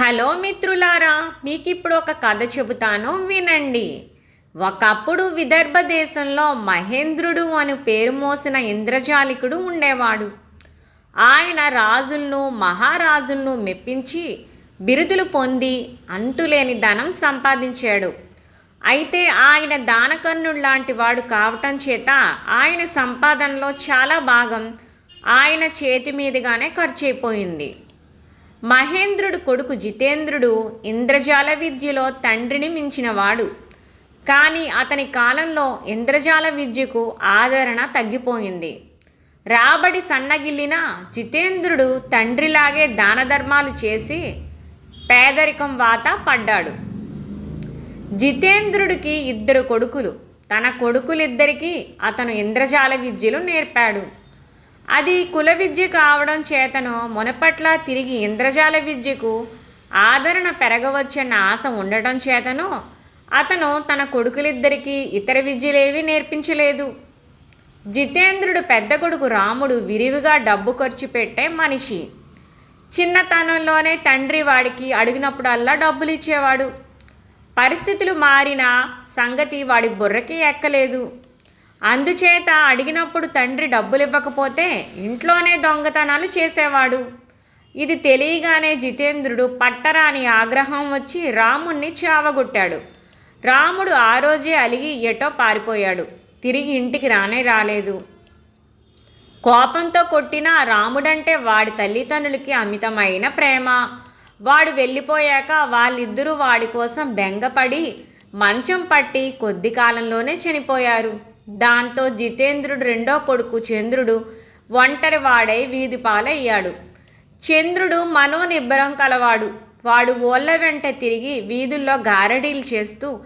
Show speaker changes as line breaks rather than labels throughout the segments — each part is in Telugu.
హలో మిత్రులారా మీకు ఇప్పుడు ఒక కథ చెబుతాను వినండి. ఒకప్పుడు విదర్భ దేశంలో మహేంద్రుడు అని పేరు మోసిన ఇంద్రజాలికుడు ఉండేవాడు. ఆయన రాజులను మహారాజులను మెప్పించి బిరుదులు పొంది అంతులేని ధనం సంపాదించాడు. అయితే ఆయన దానకర్ణుడు లాంటి వాడు కావటం చేత ఆయన సంపాదనలో చాలా భాగం ఆయన చేతి మీదుగానే ఖర్చయిపోయింది మహేంద్రుడు కొడుకు జితేంద్రుడు ఇంద్రజాల విద్యలో తండ్రిని మించినవాడు. కానీ అతని కాలంలో ఇంద్రజాల విద్యకు ఆదరణ తగ్గిపోయింది. రాబడి సన్నగిల్లిన జితేంద్రుడు తండ్రిలాగే దానధర్మాలు చేసి పేదరికం వాత పడ్డాడు. జితేంద్రుడికి ఇద్దరు కొడుకులు. తన కొడుకులిద్దరికీ అతను ఇంద్రజాల విద్యలు నేర్పాడు. అది కుల విద్య కావడం చేతను మునపట్ల తిరిగి ఇంద్రజాల విద్యకు ఆదరణ పెరగవచ్చన్న ఆశ ఉండటం చేతను అతను తన కొడుకులిద్దరికీ ఇతర విద్యలేవి నేర్పించలేదు. జితేంద్రుడు పెద్ద కొడుకు రాముడు విరివిగా డబ్బు ఖర్చు పెట్టే మనిషి. చిన్నతనంలోనే తండ్రి వాడికి అడిగినప్పుడల్లా డబ్బులు ఇచ్చేవాడు పరిస్థితులు మారిన సంగతి వాడి బుర్రకి ఎక్కలేదు. అందుచేత అడిగినప్పుడు తండ్రి డబ్బులు ఇవ్వకపోతే ఇంట్లోనే దొంగతనాలు చేసేవాడు. ఇది తెలియగానే జితేంద్రుడు పట్టరాని ఆగ్రహం వచ్చి రాముణ్ణి చావగొట్టాడు. రాముడు ఆ రోజే అలిగి ఎటో పారిపోయాడు. తిరిగి ఇంటికి రానే రాలేదు. కోపంతో కొట్టిన రాముడంటే వాడి తల్లిదండ్రులకి అమితమైన ప్రేమ. వాడు వెళ్ళిపోయాక వాళ్ళిద్దరూ వాడి కోసం బెంగపడి మంచం పట్టి కొద్ది కాలంలోనే చనిపోయారు. దాంతో జితేంద్రుడు రెండో కొడుకు చంద్రుడు ఒంటరి వాడై వీధి పాలయ్యాడు. చంద్రుడు మనోనిబ్బరం కలవాడు. వాడు ఓళ్ళ వెంట తిరిగి వీధుల్లో గారడీలు చేస్తూ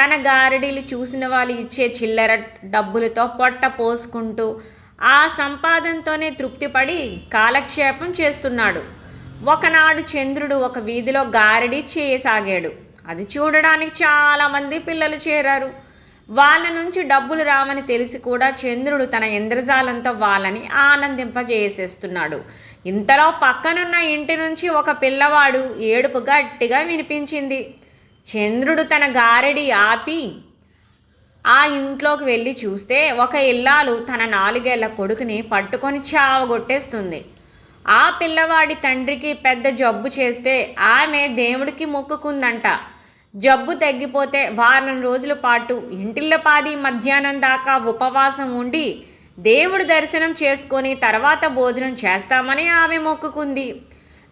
తన గారడీలు చూసిన వాళ్ళు ఇచ్చే చిల్లర డబ్బులతో పొట్ట పోసుకుంటూ ఆ సంపాదనతోనే తృప్తిపడి కాలక్షేపం చేస్తున్నాడు. ఒకనాడు చంద్రుడు ఒక వీధిలో గారడీ చేయసాగాడు. అది చూడడానికి చాలామంది పిల్లలు చేరారు. వాళ్ళ నుంచి డబ్బులు రావని తెలిసి కూడా చంద్రుడు తన ఇంద్రజాలంతో వాళ్ళని ఆనందింపజేసేస్తున్నాడు. ఇంతలో పక్కనున్న ఇంటి నుంచి ఒక పిల్లవాడు ఏడుపు గట్టిగా వినిపించింది. చంద్రుడు తన గారడి ఆపి ఆ ఇంట్లోకి వెళ్ళి చూస్తే ఒక ఇల్లాలు తన నాలుగేళ్ళ కొడుకుని పట్టుకొని చావగొట్టేస్తుంది. ఆ పిల్లవాడి తండ్రికి పెద్ద జబ్బు చేస్తే ఆమె దేవుడికి మొక్కుకుందంట. జబ్బు తగ్గిపోతే వారం రోజుల పాటు ఇంటిల్లపాది మధ్యాహ్నం దాకా ఉపవాసం ఉండి దేవుడు దర్శనం చేసుకొని తర్వాత భోజనం చేస్తామని ఆమె మొక్కుకుంది.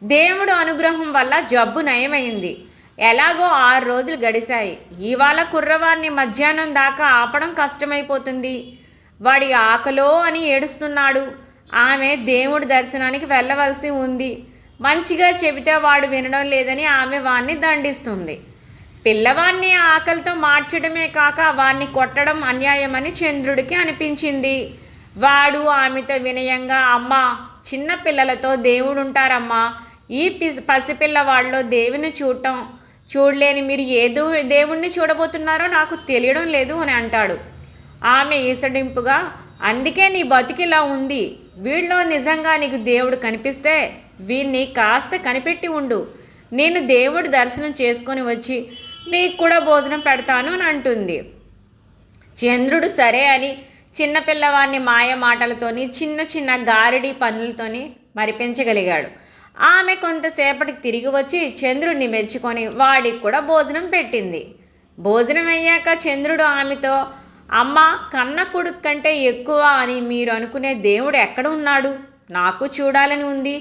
దేవుడు అనుగ్రహం వల్ల జబ్బు నయమైంది. ఎలాగో ఆరు రోజులు గడిశాయి. ఇవాళ కుర్రవారిని మధ్యాహ్నం దాకా ఆపడం కష్టమైపోతుంది. వాడి ఆకలో అని ఏడుస్తున్నాడు. ఆమె దేవుడి దర్శనానికి వెళ్ళవలసి ఉంది. మంచిగా చెబితే వాడు వినడం లేదని ఆమె వాణ్ణి దండిస్తుంది. పిల్లవాడిని ఆకలితో మార్చడమే కాక వాణ్ణి కొట్టడం అన్యాయమని చంద్రుడికి అనిపించింది. వాడు ఆమెతో వినయంగా అమ్మా చిన్న పిల్లలతో దేవుడు ఉంటారమ్మా ఈ పిస్ పసిపిల్లవాడిలో దేవుని చూడటం చూడలేని మీరు ఏదో దేవుణ్ణి చూడబోతున్నారో నాకు తెలియడం లేదు అని అంటాడు. ఆమె ఈసడింపుగా అందుకే నీ బతికిలా ఉంది. వీళ్ళలో నిజంగా నీకు దేవుడు కనిపిస్తే వీణ్ణి కాస్త కనిపెట్టి ఉండు. నేను దేవుడు దర్శనం చేసుకొని వచ్చి నీకు కూడా భోజనం పెడతాను అని అంటుంది. చంద్రుడు సరే అని చిన్నపిల్లవాడిని మాయ మాటలతోని చిన్న చిన్న గారిడి పనులతోని మరిపించగలిగాడు. ఆమె కొంతసేపటికి తిరిగి వచ్చి చంద్రుడిని మెచ్చుకొని వాడికి కూడా భోజనం పెట్టింది. భోజనం అయ్యాక చంద్రుడు ఆమెతో అమ్మ కన్న కొడుకు కంటే ఎక్కువ అని మీరు అనుకునే దేవుడు ఎక్కడ ఉన్నాడు? నాకు చూడాలని ఉంది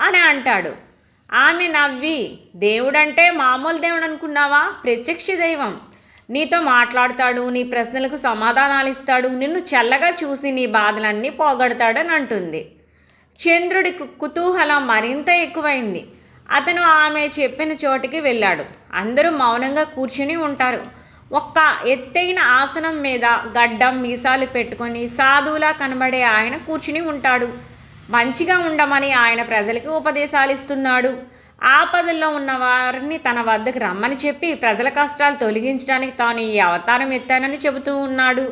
అని అంటాడు. ఆమె నవ్వి దేవుడంటే మామూలు దేవుడు అనుకున్నావా? ప్రత్యక్ష దైవం. నీతో మాట్లాడతాడు నీ ప్రశ్నలకు సమాధానాలు ఇస్తాడు నిన్ను చల్లగా చూసి నీ బాధలన్నీ పోగొడతాడని అంటుంది. చంద్రుడి కు- కుతూహలం మరింత ఎక్కువైంది. అతను ఆమె చెప్పిన చోటికి వెళ్ళాడు. అందరూ మౌనంగా కూర్చుని ఉంటారు. ఒక్క ఎత్తైన ఆసనం మీద గడ్డం మీసాలు పెట్టుకొని సాధువులా కనబడే ఆయన కూర్చుని ఉంటాడు. మంచిగా ఉండమని ఆయన ప్రజలకి ఉపదేశాలు ఇస్తున్నాడు. ఆపదల్లో ఉన్న వారిని తన వద్దకు రమ్మని చెప్పి ప్రజల కష్టాలు తొలగించడానికి తాను ఈ అవతారం ఎత్తానని చెబుతూ ఉన్నాడు.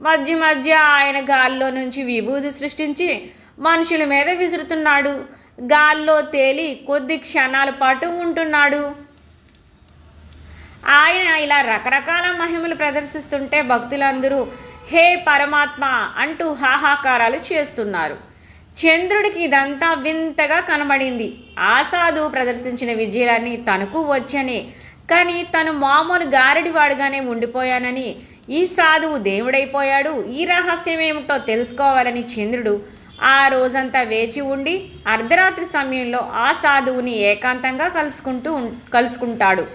మధ్య మధ్య ఆయన గాల్లో నుంచి విభూది సృష్టించి మనుషుల మీద విసురుతున్నాడు. గాల్లో తేలి కొద్ది క్షణాల పాటు ఉంటున్నాడు. ఆయన ఇలా రకరకాల మహిమలు ప్రదర్శిస్తుంటే భక్తులందరూ హే పరమాత్మ అంటూ హాహాకారాలు చేస్తున్నారు. చంద్రుడికి ఇదంతా వింతగా కనబడింది. ఆ సాధువు ప్రదర్శించిన విజయాలన్నీ తనకు వచ్చని. కానీ తను మామూలు గారడివాడుగానే ఉండిపోయానని. ఈ సాధువు దేవుడైపోయాడు. ఈ రహస్యం ఏమిటో తెలుసుకోవాలని చంద్రుడు ఆ రోజంతా వేచి ఉండి అర్ధరాత్రి సమయంలో ఆ సాధువుని ఏకాంతంగా కలుసుకుంటూ ఉం- కలుసుకుంటాడు.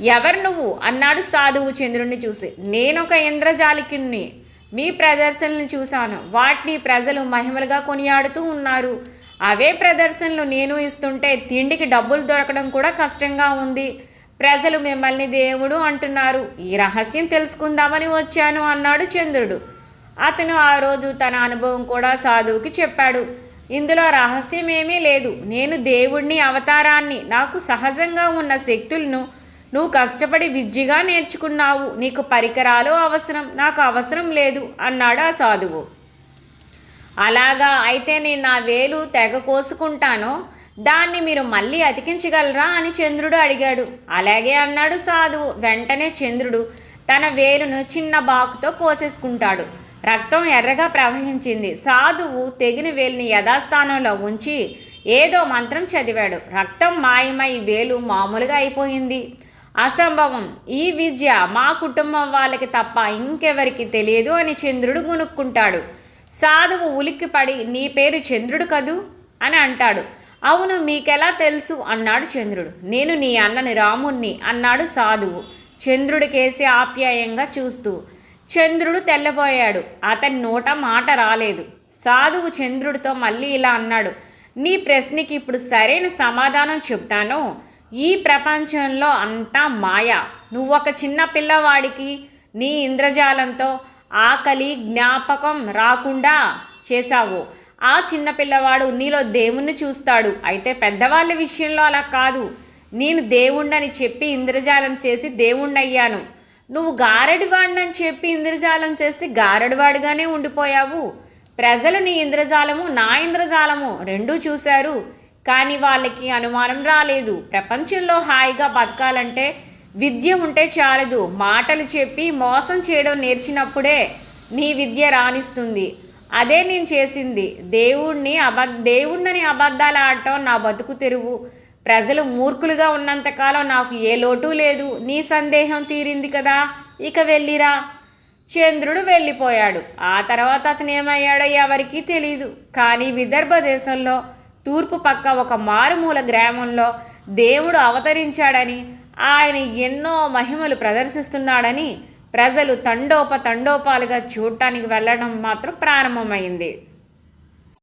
ఎవరు నువ్వు? అన్నాడు సాధువు చంద్రుణ్ణి చూసి. నేనొక ఇంద్రజాలికుణ్ణి. మీ ప్రదర్శనలు చూశాను. వాటిని ప్రజలు మహిమలుగా కొనియాడుతూ ఉన్నారు. అవే ప్రదర్శనలు నేను ఇస్తుంటే తిండికి డబ్బులు దొరకడం కూడా కష్టంగా ఉంది. ప్రజలు మిమ్మల్ని దేవుడు అంటున్నారు. ఈ రహస్యం తెలుసుకుందామని వచ్చాను అన్నాడు చంద్రుడు. అతను ఆ రోజు తన అనుభవం కూడా సాధువుకి చెప్పాడు. ఇందులో రహస్యం ఏమీ లేదు. నేను దేవుణ్ణి అవతారాన్ని నాకు సహజంగా ఉన్న శక్తులను నువ్వు కష్టపడి విద్యగా నేర్చుకున్నావు. నీకు పరికరాలు అవసరం. నాకు అవసరం లేదు అన్నాడు ఆ సాధువు. అలాగా అయితే నేను నా వేలు తెగ కోసుకుంటానో? దాన్ని మీరు మళ్ళీ అతికించగలరా? అని చంద్రుడు అడిగాడు. అలాగే అన్నాడు సాధువు. వెంటనే చంద్రుడు తన వేలును చిన్న బాకుతో కోసేసుకుంటాడు. రక్తం ఎర్రగా ప్రవహించింది. సాధువు తెగిన వేలుని యథాస్థానంలో ఉంచి ఏదో మంత్రం చదివాడు. రక్తం మాయమై వేలు మామూలుగా అయిపోయింది. అసంభవం. ఈ విద్య మా కుటుంబం వాళ్ళకి తప్ప ఇంకెవరికి తెలియదు అని చంద్రుడు గునుక్కుంటాడు సాధువు ఉలిక్కిపడి నీ పేరు చంద్రుడు కదూ? అని అంటాడు. అవును మీకెలా తెలుసు? అన్నాడు చంద్రుడు. నేను నీ అన్నని రాముణ్ణి అన్నాడు సాధువు. చంద్రుడికేసి ఆప్యాయంగా చూస్తూ చంద్రుడు తెల్లబోయాడు. అతని నోట మాట రాలేదు. సాధువు చంద్రుడితో మళ్ళీ ఇలా అన్నాడు. నీ ప్రశ్నకి ఇప్పుడు సరైన సమాధానం చెప్తాను. ఈ ప్రపంచంలో అంతా మాయ. నువ్వొక చిన్న పిల్లవాడికి నీ ఇంద్రజాలంతో ఆకలి జ్ఞాపకం రాకుండా చేశావు. ఆ చిన్న పిల్లవాడు నీలో దేవుణ్ణి చూస్తాడు. అయితే పెద్దవాళ్ళ విషయంలో అలా కాదు. నేను దేవుణ్ణని చెప్పి ఇంద్రజాలం చేసి దేవుణ్ణయ్యాను. నువ్వు గారడివాడినని చెప్పి ఇంద్రజాలం చేస్తే గారడివాడిగానే ఉండిపోయావు. ప్రజలు నీ ఇంద్రజాలము నా ఇంద్రజాలము రెండూ చూశారు. కానీ వాళ్ళకి అనుమానం రాలేదు. ప్రపంచంలో హాయిగా బతకాలంటే విద్య ఉంటే చాలదు. మాటలు చెప్పి మోసం చేయడం నేర్చినప్పుడే నీ విద్య రాణిస్తుంది. అదే నేను చేసింది. దేవుణ్ణి అబ దేవుణ్ణని అబద్ధాలు ఆడటం నా బతుకు తెరువు. ప్రజలు మూర్ఖులుగా ఉన్నంతకాలం నాకు ఏ లోటు లేదు. నీ సందేహం తీరింది కదా. ఇక వెళ్ళిరా. చంద్రుడు వెళ్ళిపోయాడు. ఆ తర్వాత అతను ఏమయ్యాడో ఎవరికీ తెలియదు కానీ విదర్భ దేశంలో తూర్పు పక్క ఒక మారుమూల గ్రామంలో దేవుడు అవతరించాడని ఆయన ఎన్నో మహిమలు ప్రదర్శిస్తున్నాడని ప్రజలు తండోప తండోపాలుగా చూడటానికి వెళ్ళడం మాత్రం ప్రారంభమైంది.